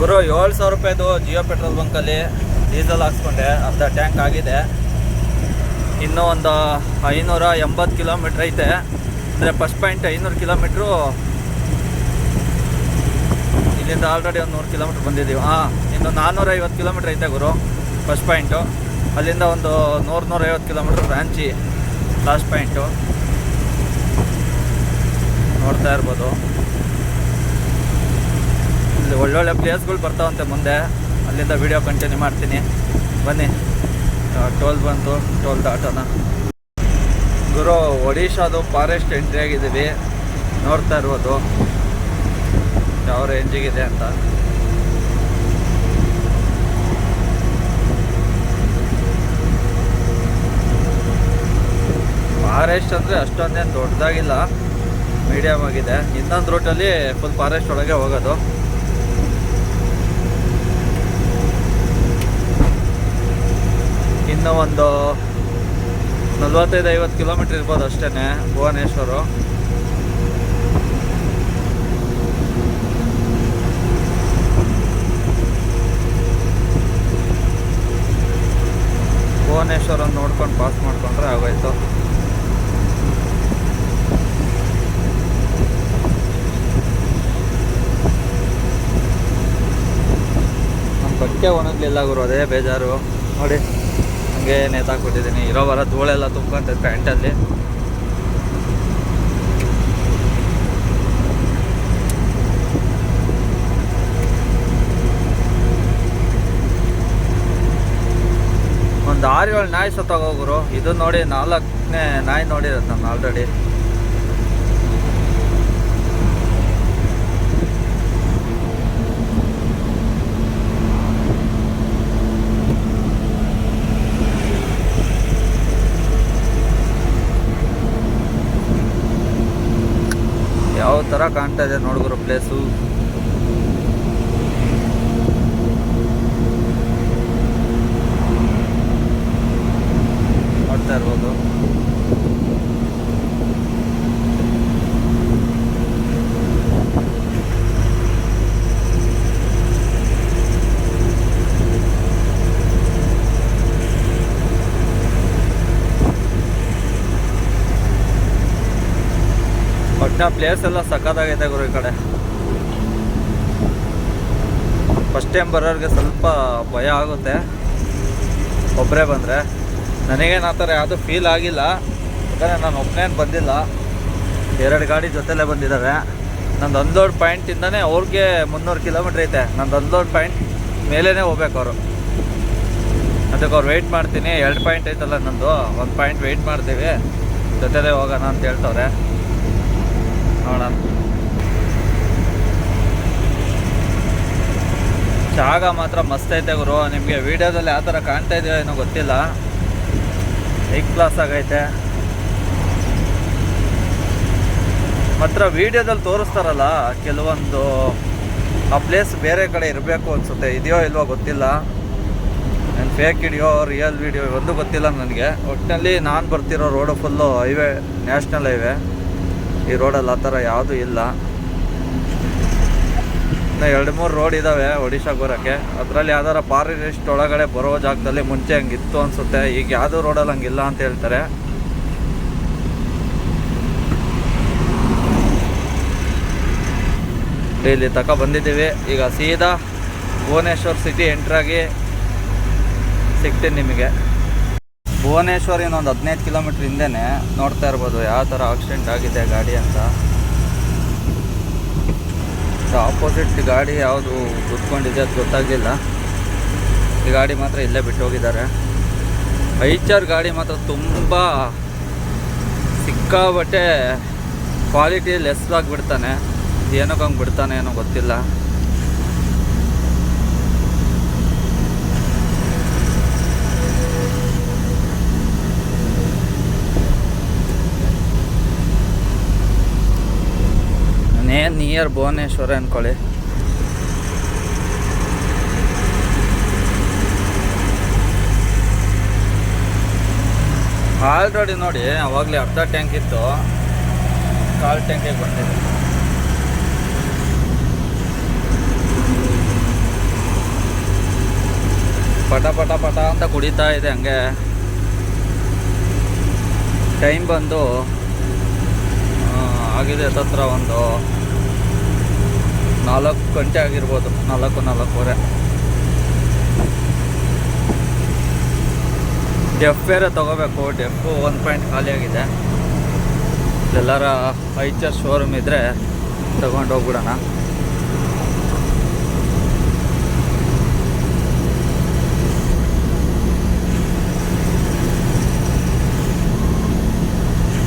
ಗುರು, ಏಳು ಸಾವಿರ ರೂಪಾಯಿದು ಜಿಯೋ ಪೆಟ್ರೋಲ್ ಬಂಕಲ್ಲಿ ಡೀಸೆಲ್ ಹಾಕ್ಸ್ಕೊಂಡೆ. ಅರ್ಧ ಟ್ಯಾಂಕ್ ಆಗಿದೆ. ಇನ್ನೂ ಒಂದು ಐನೂರ ಎಂಬತ್ತು ಕಿಲೋಮೀಟ್ರ್ ಐತೆ. ಅಂದರೆ ಫಸ್ಟ್ ಪಾಯಿಂಟ್ ಐನೂರು ಕಿಲೋಮೀಟ್ರು ಇಲ್ಲಿಂದ ಆಲ್ರೆಡಿ ಒಂದು ನೂರು ಕಿಲೋಮೀಟ್ರ್ ಬಂದಿದ್ದೀವಿ. ಹಾಂ, ಇನ್ನು ನಾನ್ನೂರ ಐವತ್ತು ಕಿಲೋಮೀಟ್ರ್ ಐತೆ ಗುರು, ಫಸ್ಟ್ ಪಾಯಿಂಟು. ಅಲ್ಲಿಂದ ಒಂದು ನೂರು ನೂರೈವತ್ತು ಕಿಲೋಮೀಟ್ರ್ ರಾಂಚಿ, ಲಾಸ್ಟ್ ಪಾಯಿಂಟು. ನೋಡ್ತಾ ಇರ್ಬೋದು. ಇಲ್ಲಿ ಒಳ್ಳೊಳ್ಳೆ ಪ್ಲೇಸ್ಗಳು ಬರ್ತಾವಂತೆ ಮುಂದೆ. ಅಲ್ಲಿಂದ ವೀಡಿಯೋ ಕಂಟಿನ್ಯೂ ಮಾಡ್ತೀನಿ. ಬನ್ನಿ. ಟೋಲ್ ಬಂತು, ಟೋಲ್ ದಾಟೋಣ. ಗುರು, ಒಡಿಶಾದು ಫಾರೆಸ್ಟ್ ಎಂಟ್ರಿ ಆಗಿದ್ದೀವಿ. ನೋಡ್ತಾ ಇರ್ಬೋದು. ಯಾವ ರೇಂಜಿಗಿದೆ ಅಂತ. ಫಾರೆಸ್ಟ್ ಅಂದರೆ ಅಷ್ಟೊಂದೇನು ದೊಡ್ಡದಾಗಿಲ್ಲ. ಮೀಡಿಯಮ್ ಆಗಿದೆ. ಇನ್ನೊಂದು ರೂಟಲ್ಲಿ ಫುಲ್ ಫಾರೆಸ್ಟ್ ಒಳಗೆ ಹೋಗೋದು. ಇನ್ನು ಒಂದು ನಲ್ವತ್ತೈದು ಐವತ್ತು ಕಿಲೋಮೀಟ್ರ್ ಇರ್ಬೋದು ಅಷ್ಟೇ ಭುವನೇಶ್ವರು. ಭುವನೇಶ್ವರ ನೋಡ್ಕೊಂಡು ಪಾಸ್ ಮಾಡಿಕೊಂಡ್ರೆ ಆಗೋಯ್ತು. ನಮ್ಮ ಬಟ್ಟೆ ಒಣಗಲಿಲ್ಲ ಗುರು, ಅದೇ ಬೇಜಾರು. ನೋಡಿ. ಹಂಗೆ ನೇತಾಕ್ಬಿಟ್ಟಿದ್ದೀನಿ ಇರೋ ಬರ ಧೂಳೆಲ್ಲ ತುಂಬ್ಕೊಂತ ಪ್ಯಾಂಟಲ್ಲಿ ಒಂದು ಆರು ಏಳು ನಾಯಿ ಸತ್ತೋಗೋಗ್ರು ಇದು ನೋಡಿ ನಾಲ್ಕನೇ ನಾಯಿ ನೋಡಿರೋದು ನಾನು ಆಲ್ರೆಡಿ ಯಾವ ಥರ ಕಾಣ್ತಾ ಇದೆ ನೋಡಿದ್ರು ಪ್ಲೇಸು ನೋಡ್ತಾ ಇರ್ಬೋದು ಒಟ್ಟಿನ ಪ್ಲೇಸ್ ಎಲ್ಲ ಸಖತ್ತಾಗೈತೆ ಗುರು ಈ ಕಡೆ. ಫಸ್ಟ್ ಟೈಮ್ ಬರೋರಿಗೆ ಸ್ವಲ್ಪ ಭಯ ಆಗುತ್ತೆ. ಒಬ್ಬರೇ ಬಂದರೆ. ನನಗೇನು ಆ ಥರ ಯಾವುದೂ ಫೀಲ್ ಆಗಿಲ್ಲ. ಯಾಕಂದರೆ ನಾನು ಒಬ್ಬನೇನು ಬಂದಿಲ್ಲ. ಎರಡು ಗಾಡಿ ಜೊತೆಲೇ ಬಂದಿದ್ದಾರೆ. ನಂದು ಅನ್ಲೋಡ್ ಪಾಯಿಂಟಿಂದನೇ ಅವ್ರಿಗೆ ಮುನ್ನೂರು ಕಿಲೋಮೀಟ್ರ್ ಐತೆ. ನಂದು ಅನ್ಲೋಡ್ ಪಾಯಿಂಟ್ ಮೇಲೇ ಹೋಗ್ಬೇಕು ಅವರು. ಅದಕ್ಕೆ ಅವ್ರು ವೆಯ್ಟ್ ಮಾಡ್ತೀನಿ. ಎರಡು ಪಾಯಿಂಟ್ ಐತಲ್ಲ ನಂದು. ಒಂದು ಪಾಯಿಂಟ್ ವೆಯ್ಟ್ ಮಾಡ್ತೀವಿ. ಜೊತೆಲೇ ಹೋಗೋಣ ಅಂತ ಹೇಳ್ತವ್ರೆ. ನೋಡೋಣ. ಜಾಗ ಮಾತ್ರ ಮಸ್ತ್ ಐತೆ ಗುರು. ನಿಮಗೆ ವಿಡಿಯೋದಲ್ಲಿ ಯಾವ ಥರ ಕಾಣ್ತಾ ಇದೆಯೋ ಏನೋ ಗೊತ್ತಿಲ್ಲ. ಐಕ್ ಕ್ಲಾಸ್ ಆಗೈತೆ. ಮಾತ್ರ ವಿಡಿಯೋದಲ್ಲಿ ತೋರಿಸ್ತಾರಲ್ಲ, ಕೆಲವೊಂದು, ಆ ಪ್ಲೇಸ್ ಬೇರೆ ಕಡೆ ಇರಬೇಕು ಅನಿಸುತ್ತೆ. ಇದೆಯೋ ಇಲ್ವೋ ಗೊತ್ತಿಲ್ಲ. ನಾನು ಫೇಕ್ ವಿಡಿಯೋ ರಿಯಲ್ ವಿಡಿಯೋ ಒಂದು ಗೊತ್ತಿಲ್ಲ ನನಗೆ. ಒಟ್ಟಿನಲ್ಲಿ ನಾನು ಬರ್ತಿರೋ road full highway national highway ಈ ರೋಡಲ್ಲಿ ಆ ಥರ ಯಾವುದೂ ಇಲ್ಲ. ಇನ್ನು ಎರಡು ಮೂರು ರೋಡ್ ಇದ್ದಾವೆ ಒಡಿಶಾಗೆ ಬರೋಕ್ಕೆ ಅದರಲ್ಲಿ ಯಾವ್ದಾರ ಫಾರೆಸ್ಟ್ ಒಳಗಡೆ ಬರೋ ಜಾಗದಲ್ಲಿ ಮುಂಚೆ ಹಂಗಿತ್ತು ಅನಿಸುತ್ತೆ. ಈಗ ಯಾವುದೂ ರೋಡಲ್ಲಿ ಹಂಗಿಲ್ಲ ಅಂತ ಹೇಳ್ತಾರೆ. ಇಲ್ಲಿ ತಕ ಬಂದಿದ್ದೀವಿ. ಈಗ ಸೀದಾ ಭುವನೇಶ್ವರ್ ಸಿಟಿ ಎಂಟ್ರಾಗಿ ಸಿಗ್ತೀನಿ ನಿಮಗೆ. ಭುವನೇಶ್ವರ್ ಇನ್ನೊಂದು ಹದಿನೈದು ಕಿಲೋಮೀಟ್ರ್ ಹಿಂದೆನೇ ನೋಡ್ತಾ ಇರ್ಬೋದು. ಯಾವ ಥರ ಆಕ್ಸಿಡೆಂಟ್ ಆಗಿದೆ ಗಾಡಿ ಅಂತ. ಆಪೋಸಿಟ್ ಗಾಡಿ ಯಾವುದು ಕುತ್ಕೊಂಡಿದೆ ಅದು ಗೊತ್ತಾಗಲಿಲ್ಲ. ಈ ಗಾಡಿ ಮಾತ್ರ ಇಲ್ಲೇ ಬಿಟ್ಟು ಹೋಗಿದ್ದಾರೆ. ಐಚರ್ ಗಾಡಿ ಮಾತ್ರ ತುಂಬ ಸಿಕ್ಕಾಬಟ್ಟೆ ಕ್ವಾಲಿಟಿ ಲೆಸ್ ಆಗಿಬಿಡ್ತಾನೆ. ಏನಕ್ಕೆ ಹಂಗೆ ಬಿಡ್ತಾನೆ ಏನೋ ಗೊತ್ತಿಲ್ಲ. ನೇನ್ ನಿಯರ್ ಭುವನೇಶ್ವರ ಅಂದ್ಕೊಳ್ಳಿ ಆಲ್ರೆಡಿ ನೋಡಿ, ಅವಾಗಲೇ ಅರ್ಧ ಟ್ಯಾಂಕ್ ಇತ್ತು. ಕಾಲು ಟ್ಯಾಂಕಿಗೆ ಬಂದಿದೆ. ಪಟ ಪಟ ಪಟ ಅಂತ ಕುಡಿತಾ ಇದೆ ಹಂಗೆ. ಟೈಮ್ ಬಂದು ಆಗಿದೆ ಹತ್ತತ್ರ ಒಂದು. ನಾಲ್ಕು ಗಂಟೆ ಆಗಿರ್ಬೋದು, ನಾಲ್ಕು, ನಾಲ್ಕೂವರೆ. ಡೆಫ್ ಬೇರೆ ತೊಗೋಬೇಕು ಡೆಫು ಒನ್ ಪಾಯಿಂಟ್ ಖಾಲಿ ಆಗಿದೆ. ಎಲ್ಲರ ಐಚರ್ ಶೋರೂಮ್ ಇದ್ದರೆ ತಗೊಂಡು ಹೋಗ್ಬಿಡೋಣ.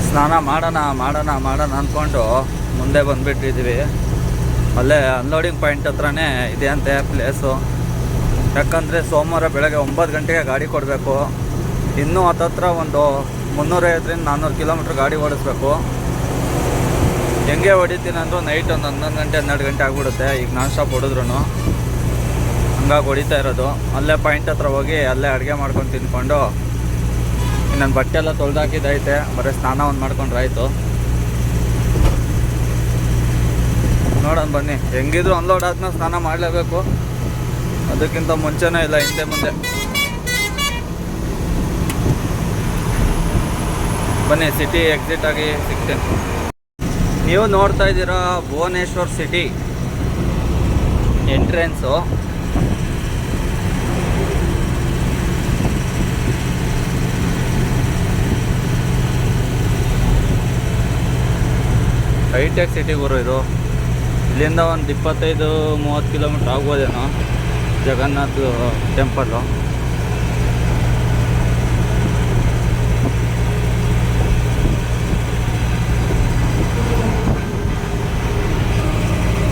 ಸ್ನಾನ ಮಾಡೋಣ ಮಾಡೋಣ ಮಾಡೋಣ ಅಂದ್ಕೊಂಡು ಮುಂದೆ ಬಂದುಬಿಟ್ಟಿದ್ದೀವಿ ಅಲ್ಲೇ ಅನ್ಲೋಡಿಂಗ್ ಪಾಯಿಂಟ್ ಹತ್ರನೇ ಇದೆ ಅಂತೆ ಪ್ಲೇಸು ಯಾಕಂದರೆ ಸೋಮವಾರ ಬೆಳಗ್ಗೆ ಒಂಬತ್ತು ಗಂಟೆಗೆ ಗಾಡಿ ಕೊಡಬೇಕು. ಇನ್ನೂ ಹತ್ತತ್ರ ಒಂದು ಮುನ್ನೂರೈವತ್ತರಿಂದ ನಾನ್ನೂರು ಕಿಲೋಮೀಟ್ರ್ ಗಾಡಿ ಓಡಿಸ್ಬೇಕು. ಹೆಂಗೆ ಹೊಡಿತೀನಿ ಅಂದರೂ ನೈಟ್ ಒಂದು ಹನ್ನೊಂದು ಗಂಟೆ, ಹನ್ನೆರಡು ಗಂಟೆ ಆಗಿಬಿಡುತ್ತೆ. ಈಗ ನಾನ್ ಸ್ಟಾಪ್ ಹೊಡಿದ್ರು ಹಂಗಾಗಿ ಹೊಡಿತಾ ಇರೋದು. ಅಲ್ಲೇ ಪಾಯಿಂಟ್ ಹತ್ರ ಹೋಗಿ ಅಲ್ಲೇ ಅಡುಗೆ ಮಾಡ್ಕೊಂಡು ತಿನ್ಕೊಂಡು. ನನ್ನ ಬಟ್ಟೆ ಎಲ್ಲ ತೊಳೆದಾಕಿದ್ದೈತೆ ಬರೀ ಸ್ನಾನ ಒಂದು ಮಾಡ್ಕೊಂಡ್ರೆ ಆಯಿತು ನೋಡೋಣ ಬನ್ನಿ. ಹೆಂಗಿದ್ರು ಅನ್ಲೋಡ್ ಆದ್ಮೇಲೆ ಸ್ನಾನ ಮಾಡಲೇಬೇಕು. ಅದಕ್ಕಿಂತ ಮುಂಚೆನೇ ಇಲ್ಲ, ಹಿಂದೆ ಮುಂದೆ. ಬನ್ನಿ ಸಿಟಿ ಎಕ್ಸಿಟ್ ಆಗಿ ಸಿಗ್ತೇನೆ ನೀವು ನೋಡ್ತಾ ಇದ್ದೀರಾ Bhubaneswar city entrance hitech city ಗುರು ಇದು. ಇಲ್ಲಿಂದ ಒಂದು ಇಪ್ಪತ್ತೈದು, ಮೂವತ್ತು ಕಿಲೋಮೀಟ್ರ್ ಆಗ್ಬೋದೇನೋ ಜಗನ್ನಾಥ್ ಟೆಂಪಲ್ಲು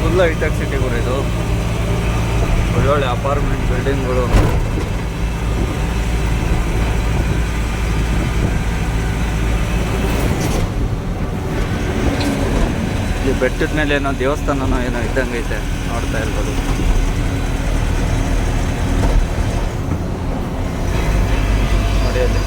ಫುಲ್ ಹೈಟೆಕ್ ಸಿಟಿಗಳು ಇದು. ಒಳ್ಳೊಳ್ಳೆ ಅಪಾರ್ಟ್ಮೆಂಟ್ ಬಿಲ್ಡಿಂಗ್ಗಳು ಇಲ್ಲಿ ಬೆಟ್ಟದ ಮೇಲೆ ಏನೋ ದೇವಸ್ಥಾನನೋ ಏನೋ ಇದ್ದಂಗೆ ಐತೆ ನೋಡ್ತಾ ಇರ್ಬೋದು. ನೋಡಿ ಅಲ್ಲಿ.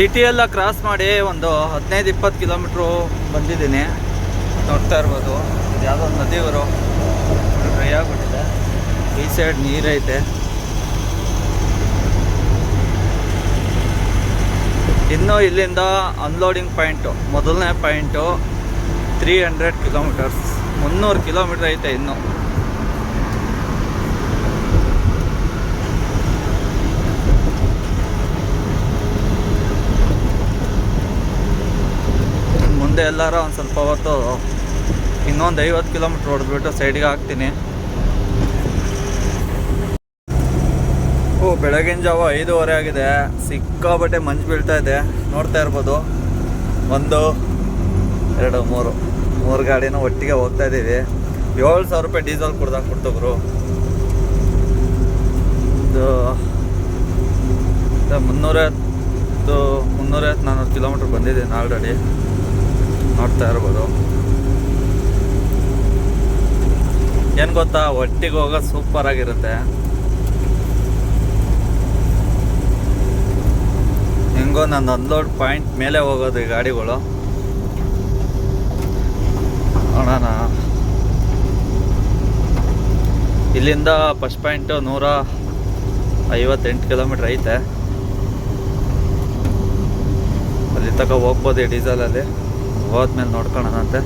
ಅಲ್ಲಿ ತನಕ ಸಿಟಿ ಎಲ್ಲ ಕ್ರಾಸ್ ಮಾಡಿ ಒಂದು ಹದಿನೈದು, ಇಪ್ಪತ್ತು ಕಿಲೋಮೀಟ್ರು ಬಂದಿದ್ದೀನಿ. ನೋಡ್ತಾ ಇರ್ಬೋದು. ಇದು ಯಾವುದೋ ಒಂದು ನದಿ ಡ್ರೈ ಆಗಿಬಿಟ್ಟಿದೆ. ಈ ಸೈಡ್ ನೀರೈತೆ. ಇನ್ನು ಇಲ್ಲಿಂದ ಅನ್ಲೋಡಿಂಗ್ ಪಾಯಿಂಟು ಮೊದಲನೇ ಪಾಯಿಂಟು ತ್ರೀ ಹಂಡ್ರೆಡ್ ಕಿಲೋಮೀಟರ್ಸ್ ಮುನ್ನೂರು ಕಿಲೋಮೀಟ್ರ್ ಐತೆ ಇನ್ನು. ಮುಂದೆ ಎಲ್ಲಾರ ಒಂದು ಸ್ವಲ್ಪ ಹೊತ್ತು ಇನ್ನೊಂದು ಐವತ್ತು ಕಿಲೋಮೀಟ್ರ್ ಹೊಡೆದ್ಬಿಟ್ಟು ಸೈಡ್ಗೆ ಹಾಕ್ತೀನಿ. ಓ, ಬೆಳಗಿನ ಜಾವ ಐದೂವರೆ ಆಗಿದೆ. ಸಿಕ್ಕಾಬಟ್ಟೆ ಮಂಜು ಬೀಳ್ತಾ ಇದೆ. ನೋಡ್ತಾ ಇರ್ಬೋದು. ಒಂದು, ಎರಡು, ಮೂರು. ಮೂರು ಗಾಡಿನ ಒಟ್ಟಿಗೆ ಹೋಗ್ತಾ ಇದ್ದೀವಿ ಏಳು ಸಾವಿರ ರೂಪಾಯಿ ಡೀಸೆಲ್ ಕುಡ್ದಾಗ ಕೊಡ್ತಬ್ರು ಇದು ಮುನ್ನೂರೈವತ್ತು ಮುನ್ನೂರೈವತ್ತು ನಾನ್ನೂರು ಕಿಲೋಮೀಟ್ರ್ ಬಂದಿದ್ದೀನಿ ಆಲ್ರೆಡಿ ನೋಡ್ತಾ ಇರ್ಬೋದು. ಏನು ಗೊತ್ತಾ, ಒಟ್ಟಿಗೆ ಹೋಗೋದು ಸೂಪರ್ ಆಗಿರುತ್ತೆ. ಹೆಂಗೋ ನಾನು ಅನ್ಲೋಡ್ ಪಾಯಿಂಟ್ ಮೇಲೆ ಹೋಗೋದು ಈ ಗಾಡಿಗಳು. ನೋಡೋಣ. ಇಲ್ಲಿಂದ ಫಸ್ಟ್ ಪಾಯಿಂಟು ನೂರ ಐವತ್ತೆಂಟು ಕಿಲೋಮೀಟ್ರ್ ಐತೆ. ಅಲ್ಲಿ ತನಕ ಹೋಗ್ಬೋದು ಈ ಡೀಸೆಲಲ್ಲಿ ಹೋದ್ಮೇಲೆ ನೋಡ್ಕೊಳ್ಳೋಣಂತೆ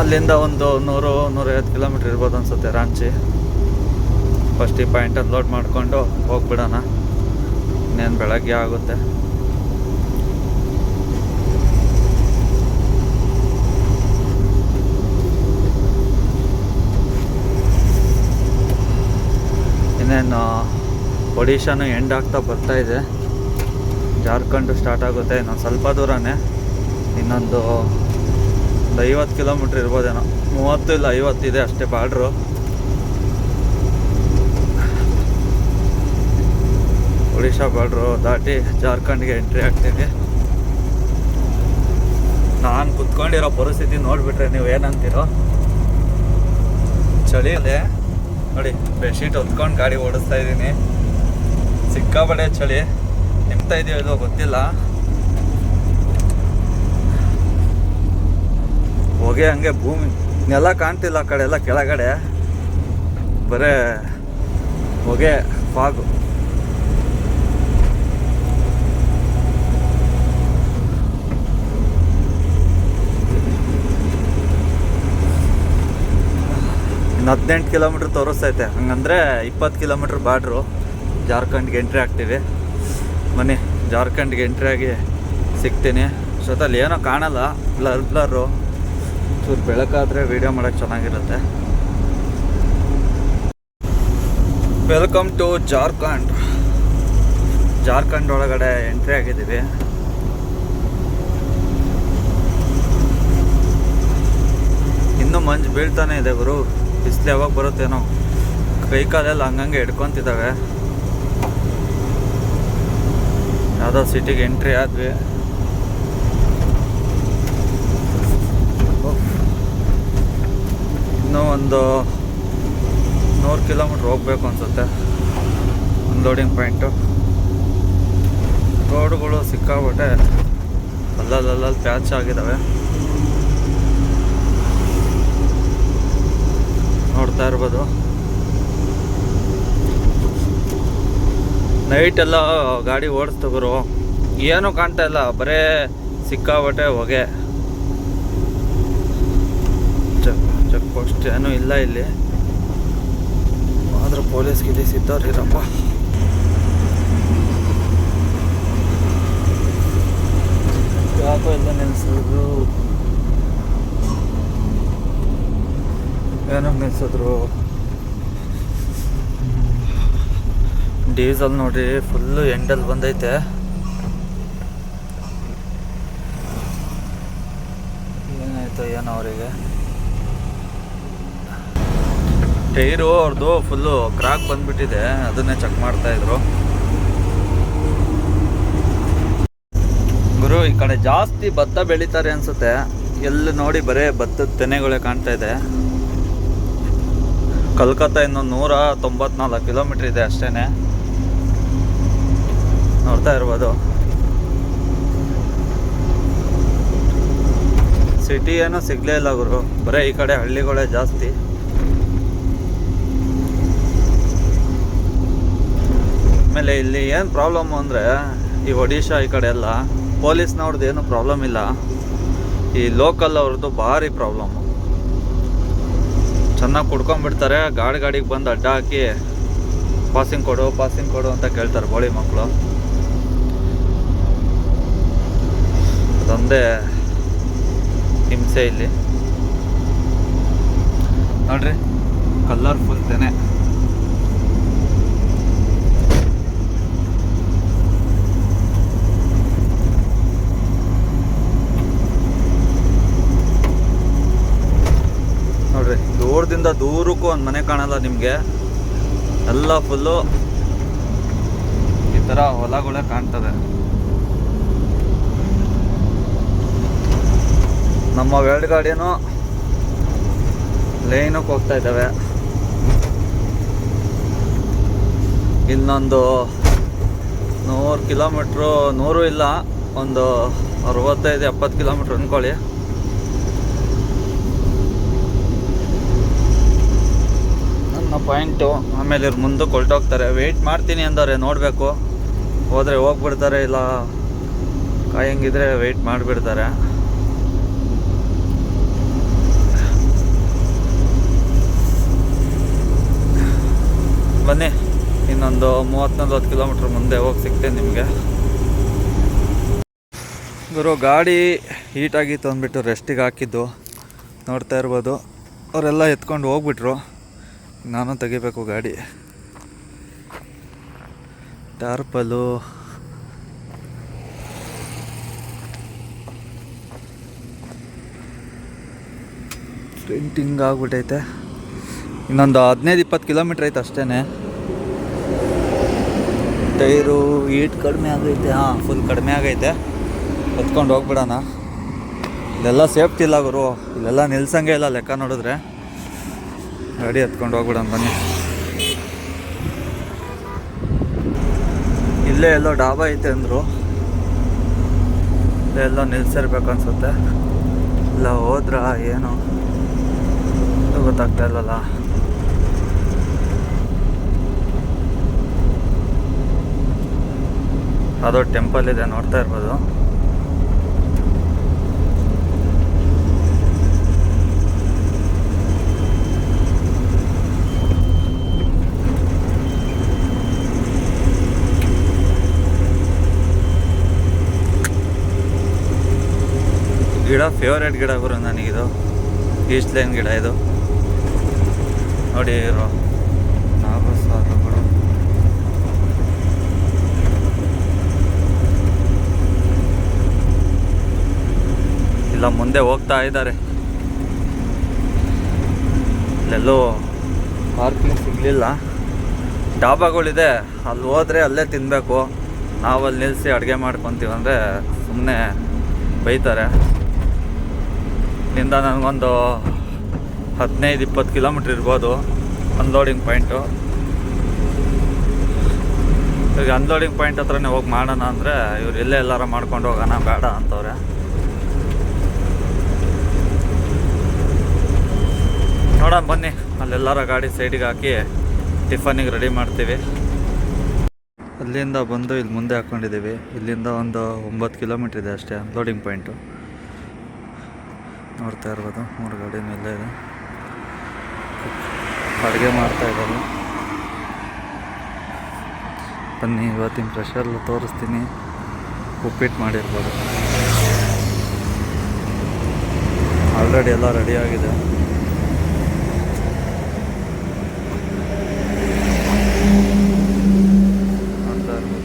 ಅಲ್ಲಿಂದ ಒಂದು ನೂರು, ನೂರೈವತ್ತು ಕಿಲೋಮೀಟ್ರ್ ಇರ್ಬೋದು ಅನ್ಸುತ್ತೆ ರಾಂಚಿ. ಫಸ್ಟ್ ಈ ಪಾಯಿಂಟ್ ಲೋಡ್ ಮಾಡಿಕೊಂಡು ಹೋಗ್ಬಿಡೋಣ. ಇನ್ನೇನು ಬೆಳಗ್ಗೆ ಆಗುತ್ತೆ. ಇನ್ನೇನು ಒಡಿಶಾನು ಎಂಡ್ ಆಗ್ತಾ ಬರ್ತಾ ಇದೆ. ಜಾರ್ಖಂಡ್ ಸ್ಟಾರ್ಟ್ ಆಗುತ್ತೆ ಇನ್ನೊಂದು ಸ್ವಲ್ಪ ದೂರನೇ. ಇನ್ನೊಂದು ಒಂದು ಐವತ್ತು ಕಿಲೋಮೀಟ್ರ್ ಇರ್ಬೋದೇನೋ. ಮೂವತ್ತು ಇಲ್ಲ ಐವತ್ತಿದೆ ಅಷ್ಟೇ ಬಾರ್ಡ್ರು. ಒಡಿಶಾ ಬಾರ್ಡ್ರು ದಾಟಿ ಜಾರ್ಖಂಡ್ಗೆ ಎಂಟ್ರಿ ಆಗ್ತೀನಿ. ನಾನು ಕುತ್ಕೊಂಡಿರೋ ಪರಿಸ್ಥಿತಿ ನೋಡಿಬಿಟ್ರೆ ನೀವು ಏನಂತೀರೋ? ಚಳಿಯಲ್ಲಿ ನೋಡಿ, ಬೆಡ್ಶೀಟ್ ಹೊತ್ಕೊಂಡು ಗಾಡಿ ಓಡಿಸ್ತಾ ಇದ್ದೀನಿ ಸಿಕ್ಕಾಬಡೆ ಚಳಿ. ನಿಮ್ತಾ ಇದೆಯೋ ಇಲ್ಲೋ ಗೊತ್ತಿಲ್ಲ. ಹೊಗೆ ಹಂಗೆ ಭೂಮಿ, ನೆಲ ಕಾಣ್ತಿಲ್ಲ ಆ ಕಡೆ ಎಲ್ಲ ಕೆಳಗಡೆ. ಬರೇ ಹೊಗೆ, ಫಾಗು. ಇನ್ನು ಹದಿನೆಂಟು ಕಿಲೋಮೀಟ್ರ್ ತೋರಿಸ್ತೈತೆ. ಹಂಗಂದ್ರೆ ಇಪ್ಪತ್ತು ಕಿಲೋಮೀಟ್ರ್ ಬಾರ್ಡ್ರು ಜಾರ್ಖಂಡ್ಗೆ ಎಂಟ್ರಿ ಆಗ್ತೀವಿ. ಮನೆ ಜಾರ್ಖಂಡ್ಗೆ ಎಂಟ್ರಿ ಆಗಿ ಸಿಗ್ತೀನಿ. ಜೊತೆಲಿ ಏನೋ ಕಾಣಲ್ಲ, ಬ್ಲರ್ ಬ್ಲರ್ರು ಚೂರು ಬೆಳಕಾದ್ರೆ ವಿಡಿಯೋ ಮಾಡೋಕೆ ಚೆನ್ನಾಗಿರುತ್ತೆ. ವೆಲ್ಕಮ್ ಟು ಜಾರ್ಖಂಡ್ ಜಾರ್ಖಂಡ್ ಒಳಗಡೆ ಎಂಟ್ರಿ ಆಗಿದ್ದೀವಿ. ಇನ್ನೂ ಮಂಜು ಬೀಳ್ತಾನೆ ಇದೆ ಗುರು. ಬಿಸಿಲು ಯಾವಾಗ ಬರುತ್ತೇನೋ. ಕೈ ಕಾಲೆಲ್ಲ ಹಂಗಂಗೆ ಹಿಡ್ಕೊತಿದ್ದಾವೆ. ಯಾವುದೋ ಸಿಟಿಗೆ ಎಂಟ್ರಿ ಆದ್ವಿ. ಇನ್ನೂ ಒಂದು ನೂರು ಕಿಲೋಮೀಟ್ರ್ ಹೋಗ್ಬೇಕು ಅನಿಸುತ್ತೆ. ಲೋಡಿಂಗ್ ಪಾಯಿಂಟು ರೋಡ್ಗಳು ಸಿಕ್ಕಾಬಿಟ್ಟೆ ಅಲ್ಲಲ್ಲಲ್ಲಿ ಪ್ಯಾಚ್ ಆಗಿದ್ದಾವೆ ನೋಡ್ತಾ ಇರ್ಬೋದು. ನೈಟೆಲ್ಲ ಗಾಡಿ ಓಡಿಸ್ತಗರು ಏನೂ ಕಾಣ್ತಾ ಇಲ್ಲ. ಬರೇ ಸಿಕ್ಕಾಬಟ್ಟೆ ಹೊಗೆ. ಪೋಸ್ಟ್ ಏನೂ ಇಲ್ಲ ಇಲ್ಲಿ. ಆದ್ರೆ ಪೊಲೀಸ್ ಗಿಲೀಸ್ ಇದ್ದವ್ರು ಇರಪ್ಪ ಯಾಕೋ ಇಲ್ಲ ನಿಲ್ಸಿದ್ರು ಏನೋ ನಿಲ್ಸಿದ್ರು ಡೀಸೆಲ್ ನೋಡ್ರಿ ಫುಲ್ಲು ಎಂಡಲ್ಲಿ ಬಂದೈತೆ. ಏನಾಯ್ತು ಏನೋ ಅವರಿಗೆ. ಟೈರು ಅವ್ರದ್ದು ಫುಲ್ಲು ಕ್ರಾಕ್ ಬಂದ್ಬಿಟ್ಟಿದೆ, ಅದನ್ನೇ ಚೆಕ್ ಮಾಡ್ತಾ ಇದ್ರು. ಗುರು, ಈ ಕಡೆ ಜಾಸ್ತಿ ಭತ್ತ ಬೆಳೀತಾರೆ ಅನ್ಸುತ್ತೆ. ಎಲ್ಲಿ ನೋಡಿ ಬರೇ ಭತ್ತದ ತೆನೆಗಳೇ ಕಾಣ್ತಾ ಇದೆ. ಕಲ್ಕತ್ತಾ ಇನ್ನು ನೂರ ತೊಂಬತ್ನಾಲ್ಕು ಕಿಲೋಮೀಟ್ರ್ ಇದೆ ಅಷ್ಟೇ ನೋಡ್ತಾ ಇರ್ಬೋದು. ಸಿಟಿ ಏನೋ ಸಿಗ್ಲೇ ಇಲ್ಲ ಗುರು. ಬರೀ ಈ ಕಡೆ ಹಳ್ಳಿಗಳೇ ಜಾಸ್ತಿ. ಆಮೇಲೆ ಇಲ್ಲಿ ಏನು ಪ್ರಾಬ್ಲಮ್ ಅಂದರೆ ಈ ಒಡಿಶಾ ಈ ಕಡೆ ಎಲ್ಲ ಪೊಲೀಸ್ನವ್ರದ್ದು ಏನು ಪ್ರಾಬ್ಲಮ್ ಇಲ್ಲ. ಈ ಲೋಕಲ್ ಅವ್ರದ್ದು ಭಾರಿ ಪ್ರಾಬ್ಲಮ್ಮು ಚೆನ್ನಾಗಿ ಕುಡ್ಕೊಂಡ್ಬಿಡ್ತಾರೆ, ಗಾಡಿ ಗಾಡಿಗೆ ಬಂದು ಅಡ್ಡ ಹಾಕಿ ಪಾಸಿಂಗ್ ಕೊಡು ಪಾಸಿಂಗ್ ಕೊಡು ಅಂತ ಕೇಳ್ತಾರೆ ಬೋಳಿ ಮಕ್ಕಳು ಅದೊಂದೇ ಹಿಂಸೆ ಇಲ್ಲಿ. ನೋಡ್ರಿ ಕಲರ್ಫುಲ್ ತೆನೆ. ದೂರದಿಂದ ದೂರಕ್ಕೂ ಒಂದು ಮನೆ ಕಾಣಲ್ಲ ನಿಮಗೆ. ಎಲ್ಲ ಫುಲ್ಲು ಈ ಥರ ಹೊಲಗಳೇ ಕಾಣ್ತದೆ. ನಮ್ಮ ವೆಲ್ಡ್ ಗಾಡಿನೂ ಲೈನಕ್ಕೆ ಹೋಗ್ತಾ ಇದ್ದಾವೆ. ಇನ್ನೊಂದು ನೂರು ಕಿಲೋಮೀಟ್ರು ನೂರು ಇಲ್ಲ, ಒಂದು ಅರವತ್ತೈದು ಎಪ್ಪತ್ತು ಕಿಲೋಮೀಟ್ರ್ ಅಂದ್ಕೊಳ್ಳಿ. ನನ್ನ ಪಾಯಿಂಟು ಆಮೇಲೆ ಇವ್ರು ಮುಂದಕ್ಕೆ ಹೊರಟೋಗ್ತಾರೆ ವೆಯ್ಟ್ ಮಾಡ್ತೀನಿ ಅಂದವ್ರೆ, ನೋಡಬೇಕು. ಹೋದರೆ ಹೋಗ್ಬಿಡ್ತಾರೆ ಇಲ್ಲ ಕಾಯಂಗಿದ್ರೆ ವೆಯ್ಟ್ ಮಾಡಿಬಿಡ್ತಾರೆ. ಬನ್ನಿ, ಇನ್ನೊಂದು ಮೂವತ್ತು ನಲ್ವತ್ತು ಕಿಲೋಮೀಟ್ರ್ ಮುಂದೆ ಹೋಗಿ ಸಿಗ್ತೇನೆ ನಿಮಗೆ. ಗುರು, ಗಾಡಿ ಹೀಟಾಗಿತ್ತು ಅಂದ್ಬಿಟ್ಟು ರೆಸ್ಟಿಗೆ ಹಾಕಿದ್ದು. ನೋಡ್ತಾ ಇರ್ಬೋದು. ಅವರೆಲ್ಲ ಎತ್ಕೊಂಡು ಹೋಗ್ಬಿಟ್ರು. ನಾನು ತೆಗಿಬೇಕು ಗಾಡಿ. ಟಾರ್ಪಲು. ಪ್ರಿಂಟಿಂಗ್ ಆಗ್ಬಿಟ್ಟೈತೆ. ಇನ್ನೊಂದು ಹದಿನೈದು ಇಪ್ಪತ್ತು ಕಿಲೋಮೀಟ್ರ್ ಐತೆ ಅಷ್ಟೇ ಟೈರು ಈಟ್ ಕಡಿಮೆ ಆಗೈತೆ. ಹಾಂ ಫುಲ್ ಕಡಿಮೆ ಆಗೈತೆ. ಹೊತ್ಕೊಂಡು ಹೋಗ್ಬಿಡೋಣ. ಇಲ್ಲೆಲ್ಲ ಸೇಫ್ಟಿ ಇಲ್ಲ ಗುರು. ಇಲ್ಲೆಲ್ಲ ನಿಲ್ಸಂಗೆ ಇಲ್ಲ ಲೆಕ್ಕ ನೋಡಿದ್ರೆ. ಗಾಡಿ ಹತ್ಕೊಂಡು ಹೋಗ್ಬಿಡೋಣ, ಬನ್ನಿ. ಇಲ್ಲೇ ಎಲ್ಲೋ ಡಾಬಾ ಐತೆ ಅಂದರು. ಇಲ್ಲೇ ಎಲ್ಲೋ ನಿಲ್ಸಿರ್ಬೇಕು ಅನ್ಸುತ್ತೆ. ಇಲ್ಲ ಹೋದ್ರ ಏನು. ಗೊತ್ತಾಗ್ತಾ ಇಲ್ಲಲ್ಲ ಅದು ಟೆಂಪಲ್ ಇದೆ, ನೋಡ್ತಾ ಇರ್ಬೋದು. ಗಿಡ ಫೇವ್ರೇಟ್ ಗಿಡ ಗುರು ನನಗಿದು. ಈಸ್ಟ್ ಲೈನ್ ಗಿಡ ಇದು. ನೋಡಿ ಇರೋ ಇಲ್ಲ, ಮುಂದೆ ಹೋಗ್ತಾ ಇದ್ದಾರೆ. ಇಲ್ಲೆಲ್ಲೂ ಪಾರ್ಕಿಂಗ್ ಸಿಗಲಿಲ್ಲ. ಡಾಬಾಗಳಿದೆ. ಅಲ್ಲಿ ಹೋದರೆ ಅಲ್ಲೇ ತಿನ್ನಬೇಕು ನಾವಲ್ಲಿ ನಿಲ್ಲಿಸಿ ಅಡುಗೆ ಮಾಡ್ಕೊತೀವಿ ಅಂದರೆ ಸುಮ್ಮನೆ ಬೈತಾರೆ. ಇಲ್ಲಿಂದ ನನಗೊಂದು ಹದಿನೈದು, ಇಪ್ಪತ್ತು ಕಿಲೋಮೀಟ್ರ್ ಇರ್ಬೋದು ಅನ್ಲೋಡಿಂಗ್ ಪಾಯಿಂಟು ಈಗ ಅನ್ಲೋಡಿಂಗ್ ಪಾಯಿಂಟ್ ಹತ್ರನೇ ಹೋಗಿ ಮಾಡೋಣ ಅಂದರೆ ಇವ್ರು ಇಲ್ಲೇ ಎಲ್ಲಾರ ಮಾಡ್ಕೊಂಡು ಹೋಗೋಣ, ಬೇಡ ಅಂತವ್ರೆ. ನೋಡೋಣ, ಬನ್ನಿ. ಅಲ್ಲೆಲ್ಲಾರ ಗಾಡಿ ಸೈಡಿಗೆ ಹಾಕಿ ಟಿಫನಿಗೆ ರೆಡಿ ಮಾಡ್ತೀವಿ. ಅಲ್ಲಿಂದ ಬಂದು ಇಲ್ಲಿ ಮುಂದೆ ಹಾಕ್ಕೊಂಡಿದ್ದೀವಿ ಇಲ್ಲಿಂದ ಒಂದು ಒಂಬತ್ತು ಕಿಲೋಮೀಟ್ರ್ ಇದೆ ಅಷ್ಟೇ ಅನ್ಲೋಡಿಂಗ್ ಪಾಯಿಂಟು ನೋಡ್ತಾ ಇರ್ಬೋದು. ಮೂರು ಗಾಡಿ ಮೇಲೆ ಇದೆ. ಅಡುಗೆ ಮಾಡ್ತಾ ಇದ್ದಾರೆ. ಬನ್ನಿ, ಇವತ್ತಿನ ಪ್ರೆಷರ್ ತೋರಿಸ್ತೀನಿ. ಉಪ್ಪಿಟ್ಟು ಮಾಡಿರ್ಬೋದು. ಆಲ್ರೆಡಿ ಎಲ್ಲ ರೆಡಿ ಆಗಿದೆ. ಇರ್ಬೋದು.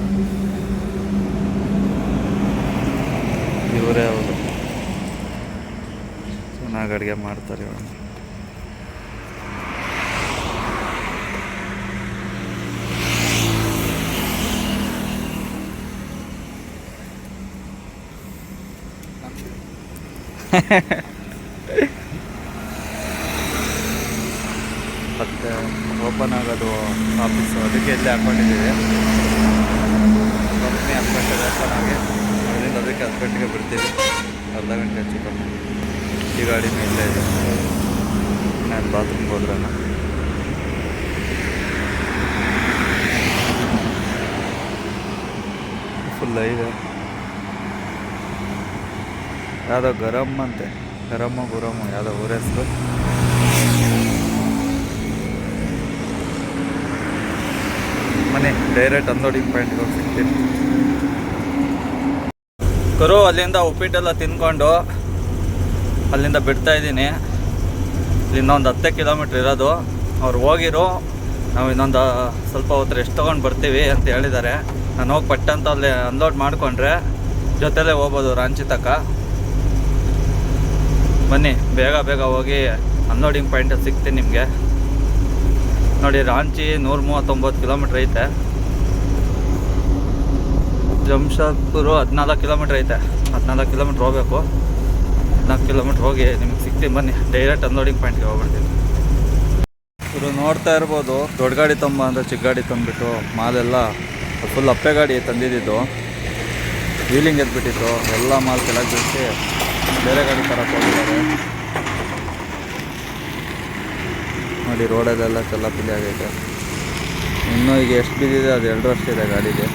ಇವರೇ ಅವರು. ಅಡುಗೆ ಮಾಡ್ತಾರೆ ಇವಾಗ ಮತ್ತೆ ಓಪನ್ ಆಗೋದು ಆಫೀಸು ಅದಕ್ಕೆ ಎಲ್ಲೇ ಹಾಕೊಂಡಿದ್ದೀವಿ. ಕಂಪ್ನಿ ಹತ್ತು ಗಂಟೆಗೆ ಓಪನ್ ಆಗಿ, ಅದರಿಂದ ಅದಕ್ಕೆ ಹತ್ತು ಗಂಟೆಗೆ ಬಿಡ್ತೀವಿ ಅರ್ಧ ಗಂಟೆ ಹೆಚ್ಚು ಕಮ್ಮಿ ಈ ಗಾಡಿ ಮೇಲೆ ನಾನು ಬಾತ್ರೂಮ್ಗೆ ಹೋದ್ರಣ ಫುಲ್ ಇದೆ ಯಾವುದೋ ಗರಮ್ ಅಂತೆ. ಗರಮ್ಮ ಗುರಮ್ಮ ಯಾವುದೋ ಊರ ಹೆಸರು. ಮನೆ ಡೈರೆಕ್ಟ್ ಅಂದೋಡಿ ಪಾಯಿಂಟ್ಗೆ ಹೋಗಿ ಸಿಗ್ತೀನಿ ಕರು ಅಲ್ಲಿಂದ ಉಪ್ಪಿಟ್ಟೆಲ್ಲ ತಿನ್ಕೊಂಡು ಅಲ್ಲಿಂದ ಬಿಡ್ತಾ ಇದ್ದೀನಿ. ಒಂದು ಹತ್ತೇ ಕಿಲೋಮೀಟ್ರ್ ಇರೋದು. ಅವ್ರು ಹೋಗಿರೋ. ನಾವು ಇನ್ನೊಂದು ಸ್ವಲ್ಪ ಹೊತ್ತು ರೆಸ್ಟ್ ತೊಗೊಂಡು ಬರ್ತೀವಿ ಅಂತ ಹೇಳಿದ್ದಾರೆ. ನಾನು ಹೋಗಿ ಪಟ್ಟಂತ ಅಲ್ಲಿ ಅನ್ಲೋಡ್ ಮಾಡಿಕೊಂಡ್ರೆ ಜೊತೆಲೇ ಹೋಗ್ಬೋದು ರಾಂಚಿ ತಕ್ಕ ಬನ್ನಿ, ಬೇಗ ಬೇಗ ಹೋಗಿ ಅನ್ಲೋಡಿಂಗ್ ಪಾಯಿಂಟ್ ಸಿಗ್ತೀನಿ ನಿಮಗೆ. ನೋಡಿ, ರಾಂಚಿ ನೂರ ಮೂವತ್ತೊಂಬತ್ತು ಕಿಲೋಮೀಟ್ರ್ ಐತೆ. ಜಮ್ಷಾದ್ಪುರು ಹದಿನಾಲ್ಕು ಕಿಲೋಮೀಟ್ರ್ ಐತೆ. ಹದಿನಾಲ್ಕು ಕಿಲೋಮೀಟ್ರ್ ಹೋಗ್ಬೇಕು. ಹದಿನಾಲ್ಕು ಕಿಲೋಮೀಟ್ರ್ ಹೋಗಿ ನಿಮ್ಗೆ ಸಿಗ್ತೀನಿ. ಬನ್ನಿ ಡೈರೆಕ್ಟ್ ಅನ್ಲೋಡಿಂಗ್ ಪಾಯಿಂಟ್ಗೆ ಹೋಗ್ಬಿಡ್ತೀನಿ. ಇವರು ನೋಡ್ತಾ ಇರ್ಬೋದು, ದೊಡ್ಡ ಗಾಡಿ ತಂಬ ಅಂದರೆ ಚಿಕ್ಕ ಗಾಡಿ ತಂದ್ಬಿಟ್ಟು ಮಾಲೆಲ್ಲ ಫುಲ್ ಅಪ್ಪೆ ಗಾಡಿ ತಂದಿದ್ದು ವೀಲಿಂಗ್ ಎದ್ಬಿಟ್ಟಿತ್ತು ಎಲ್ಲ ಮಾಲ್ ಕೆಳಗೆ ಬಿಡಿಸಿ ಬೇರೆ ಗಾಡಿ ತರಕ್ಕೆ ಹೋಗಿದ್ದಾರೆ. ನೋಡಿ ರೋಡಲ್ಲೆಲ್ಲ ಬಿಲಿ ಆಗೈತೆ. ಇನ್ನೂ ಈಗ ಎಷ್ಟು ಬಿದ್ದಿದೆ ಅದು ಎರಡು ವರ್ಷ ಇದೆ ಗಾಡಿಗೆ.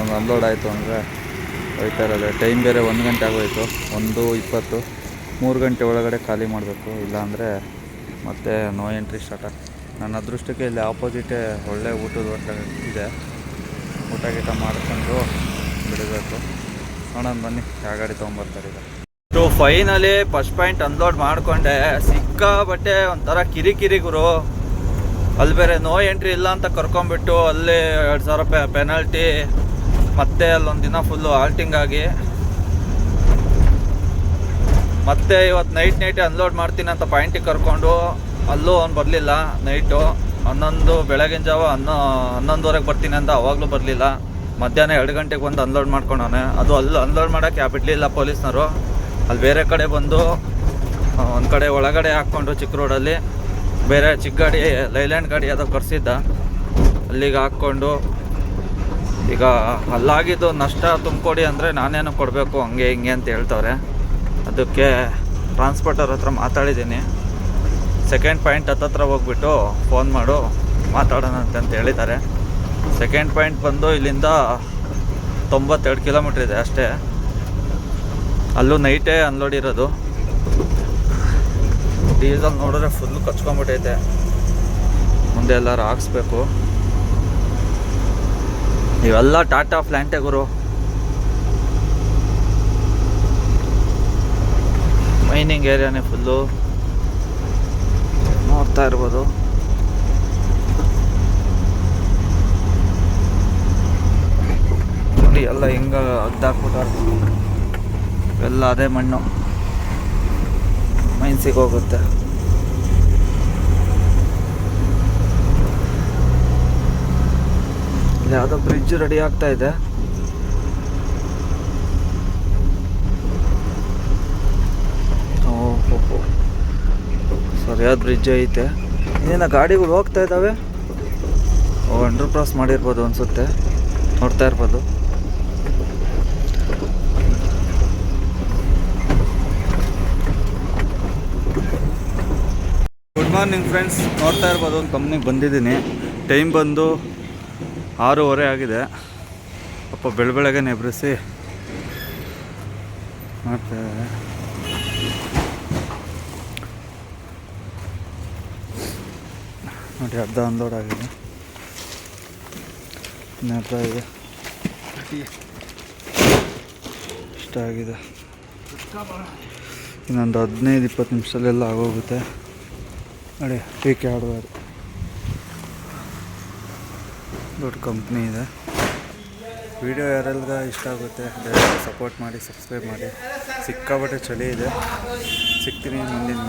ಒಂದು ಅನ್ಲೋಡ್ ಆಯಿತು ಅಂದರೆ ಹೋಯ್ತಾ ಇರೋದು ಟೈಮ್ ಬೇರೆ ಒಂದು ಗಂಟೆ ಆಗೋಯ್ತು. ಒಂದು ಇಪ್ಪತ್ತು. ಮೂರು ಗಂಟೆ ಒಳಗಡೆ ಖಾಲಿ ಮಾಡಬೇಕು. ಇಲ್ಲಾಂದರೆ ಮತ್ತೆ ನೋ ಎಂಟ್ರಿ ಸ್ಟಾರ್ಟ್ ನನ್ನ ಅದೃಷ್ಟಕ್ಕೆ ಇಲ್ಲಿ ಆಪೋಸಿಟೇ ಒಳ್ಳೆ ಊಟದ ಇದೆ. ಊಟ ಗೀಟ ಮಾಡ್ಕೊಂಡು ಬಿಡಬೇಕು. ನೋಡೋಣ ಬನ್ನಿ, ಯಾವ ಗಾಡಿ ತೊಗೊಂಬರ್ತಾರೆ ಈಗ. So finally first point unload ಮಾಡಿಕೊಂಡೆ. ಸಿಕ್ಕಾಬಟ್ಟೆ ಒಂಥರ ಕಿರಿಕಿರಿ ಗುರು. ಅಲ್ಲಿ ಬೇರೆ ನೋ ಎಂಟ್ರಿ ಇಲ್ಲ ಅಂತ ಕರ್ಕೊಂಬಿಟ್ಟು ಅಲ್ಲಿ ಎರಡು ಸಾವಿರ ರೂಪಾಯಿ ಪೆನಾಲ್ಟಿ ಮತ್ತೆ ಅಲ್ಲೊಂದು ದಿನ ಫುಲ್ಲು ಆಲ್ಟಿಂಗ್ ಆಗಿ. ಮತ್ತೆ ಇವತ್ತು ನೈಟ್ ನೈಟೇ ಅನ್ಲೋಡ್ ಮಾಡ್ತೀನಿ ಅಂತ ಪಾಯಿಂಟಿಗೆ ಕರ್ಕೊಂಡು, ಅಲ್ಲೂ ಅವ್ನು ಬರಲಿಲ್ಲ ನೈಟು ಹನ್ನೊಂದು ಬೆಳಗಿನ ಜಾವ ಹನ್ನೊ, ಹನ್ನೊಂದುವರೆಗೆ ಬರ್ತೀನಿ ಅಂತ ಅವಾಗಲೂ ಬರಲಿಲ್ಲ. ಮಧ್ಯಾಹ್ನ ಎರಡು ಗಂಟೆಗೆ ಬಂದು ಅನ್ಲೋಡ್ ಮಾಡ್ಕೊಂಡವನೆ ಅದು ಅಲ್ಲಿ ಅನ್ಲೋಡ್ ಮಾಡೋಕ್ಕೆ ಬಿಡಲಿಲ್ಲ ಪೊಲೀಸ್ನವರು. ಅಲ್ಲಿ ಬೇರೆ ಕಡೆ ಬಂದು ಒಂದು ಕಡೆ ಒಳಗಡೆ ಹಾಕ್ಕೊಂಡು ಚಿಕ್ಕ ರೋಡಲ್ಲಿ. ಬೇರೆ ಚಿಕ್ಕ ಗಾಡಿ, ಲೈಲ್ಯಾಂಡ್ ಗಾಡಿ ಯಾವುದೋ ಕರೆಸಿದ್ದ. ಅಲ್ಲಿಗೆ ಹಾಕ್ಕೊಂಡು ಈಗ ಅಲ್ಲಾಗಿದ್ದು ನಷ್ಟ ತುಂಬಿಕೊಡಿ ಅಂದರೆ ನಾನೇನು ಕೊಡಬೇಕು, ಹಂಗೆ ಹಿಂಗೆ ಅಂತ ಹೇಳ್ತವ್ರೆ. ಅದಕ್ಕೆ ಟ್ರಾನ್ಸ್ಪೋರ್ಟರ್ ಹತ್ರ ಮಾತಾಡಿದ್ದೀನಿ. ಸೆಕೆಂಡ್ ಪಾಯಿಂಟ್ ಹತ್ತತ್ರ ಹೋಗ್ಬಿಟ್ಟು ಫೋನ್ ಮಾಡು, ಮಾತಾಡೋಣ ಅಂತ ಹೇಳಿದ್ದಾರೆ. ಸೆಕೆಂಡ್ ಪಾಯಿಂಟ್ ಬಂದು ಇಲ್ಲಿಂದ ತೊಂಬತ್ತೆರಡು ಕಿಲೋಮೀಟ್ರ್ ಇದೆ ಅಷ್ಟೇ. ಅಲ್ಲೂ ನೈಟೇ ಅನ್ಲೋಡ್ ಇರೋದು. ಡೀಸೆಲ್ ನೋಡಿದ್ರೆ ಫುಲ್ ಕಚ್ಕೊಂಬಿಟ್ಟೈತೆ ಮುಂದೆ ಎಲ್ಲರೂ ಹಾಕ್ಸ್ಬೇಕು. ಇವೆಲ್ಲ ಟಾಟಾ ಫ್ಲ್ಯಾಂಟೆ ಗುರು. ಮೈನಿಂಗ್ ಏರಿಯಾನೇ ಫುಲ್ಲು. ನೋಡ್ತಾ ಇರ್ಬೋದು. ನೋಡಿ, ಎಲ್ಲ ಹೆಂಗ ಅಗ್ದಾಕ್ಬಿಟ್ಟಾರ ಎಲ್ಲ ಅದೇ ಮಣ್ಣು. ಮೈನ್ಸಿಗೆ ಹೋಗುತ್ತೆ. ಯಾವುದೋ ಬ್ರಿಡ್ಜ್ ರೆಡಿ ಆಗ್ತಾ ಇದೆ. ಸರಿಯಾದ ಬ್ರಿಡ್ಜ್ ಐತೆ. ಏನ, ಗಾಡಿಗಳು ಹೋಗ್ತಾ ಇದ್ದಾವೆ ಅಂಡರ್ ಕ್ರಾಸ್ ಮಾಡಿರ್ಬೋದು ಅನ್ಸುತ್ತೆ. ನೋಡ್ತಾ ಇರ್ಬೋದು. ಗುಡ್ ಮಾರ್ನಿಂಗ್ ಫ್ರೆಂಡ್ಸ್ ನೋಡ್ತಾ ಇರ್ಬೋದು, ಒಂದು ಕಂಪ್ನಿಗೆ ಬಂದಿದ್ದೀನಿ. ಟೈಮ್ ಬಂದು ಆರೂವರೆ ಆಗಿದೆ. ಪಾಪ ಬೆಳ ಬೆಳಗ್ಗೆ ಎಬ್ರಿಸಿ. ಮತ್ತೆ ನೋಡಿ, ಅರ್ಧ ಅನ್ಲೋಡ್ ಆಗಿದೆ. ಅರ್ಧ ಇದೆ. ಇಷ್ಟ ಆಗಿದೆ. ಇನ್ನೊಂದು ಹದಿನೈದು ಇಪ್ಪತ್ತು ನಿಮಿಷದಲ್ಲೆಲ್ಲ ಆಗೋಗುತ್ತೆ. ನೋಡಿ ಟೀಕೆ ಕೆ ದೊಡ್ಡ ಕಂಪ್ನಿ ಇದೆ. ವಿಡಿಯೋ ಯಾರೆಲ್ಗ ಇಷ್ಟ ಆಗುತ್ತೆ, ದಯವಿಟ್ಟು ಸಪೋರ್ಟ್ ಮಾಡಿ, ಸಬ್ಸ್ಕ್ರೈಬ್ ಮಾಡಿ. ಸಿಕ್ಕಾಬಟ್ಟೆ ಚಳಿ ಇದೆ. ಸಿಗ್ತೀನಿ ಮುಂದಿನ.